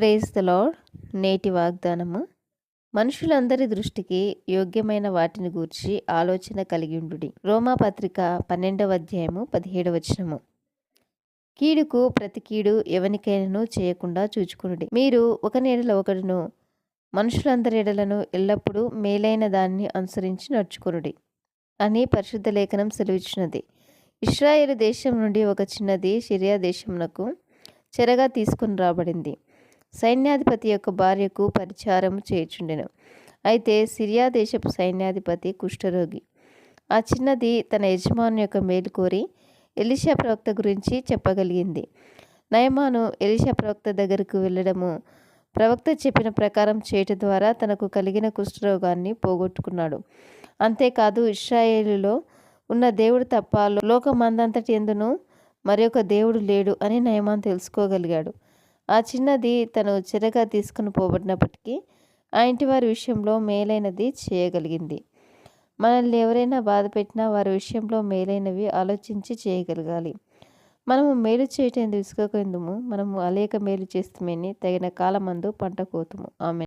Praise the lord నేటి వాగ్దానము. మనుషులందరి దృష్టికి యోగ్యమైన వాటిని గూర్చి ఆలోచన కలిగి ఉండు రోమా పత్రిక పన్నెండవ అధ్యాయము పదిహేడవ వచనము. కీడుకు ప్రతి కీడు ఎవనికైనాను చేయకుండా చూచుకునుడి. మీరు ఒక ఎడల ఒకడును మనుషులందరి ఎడలను ఎల్లప్పుడూ మేలైన దాన్ని అనుసరించి నడుచుకునుడి అని పరిశుద్ధ లేఖనం సెలవిచ్చినది. ఇస్రాయేల్ దేశం నుండి ఒక చిన్నది సిరియా దేశమునకు చెరగా తీసుకుని రాబడింది. సైన్యాధిపతి యొక్క భార్యకు పరిచారం చేర్చుండెను అయితే సిరియా దేశపు సైన్యాధిపతి కుష్ఠరోగి. ఆ చిన్నది తన యజమాని యొక్క మేలు కోరి ఎలిషా ప్రవక్త గురించి చెప్పగలిగింది. నయమాను ఎలిషా ప్రవక్త దగ్గరకు వెళ్ళడము ప్రవక్త చెప్పిన ప్రకారం చేయటం ద్వారా తనకు కలిగిన కుష్ఠరోగాన్ని పోగొట్టుకున్నాడు. అంతేకాదు ఇస్రాయేలులో ఉన్న దేవుడు తప్ప లోకమందంతటి ఎందును మరొక దేవుడు లేడు అని నయమాన్ తెలుసుకోగలిగాడు. ఆ చిన్నది తను చెరగా తీసుకుని పోబడినప్పటికీ ఆ ఇంటి వారి విషయంలో మేలైనది చేయగలిగింది. మనల్ని ఎవరైనా బాధ పెట్టినా వారి విషయంలో మేలైనవి ఆలోచించి చేయగలగాలి. మనము మేలు చేయటం విసుకోకుందుము మనము అలేక మేలు చేస్తామని తగిన కాలమందు పంట కోతుము. ఆమె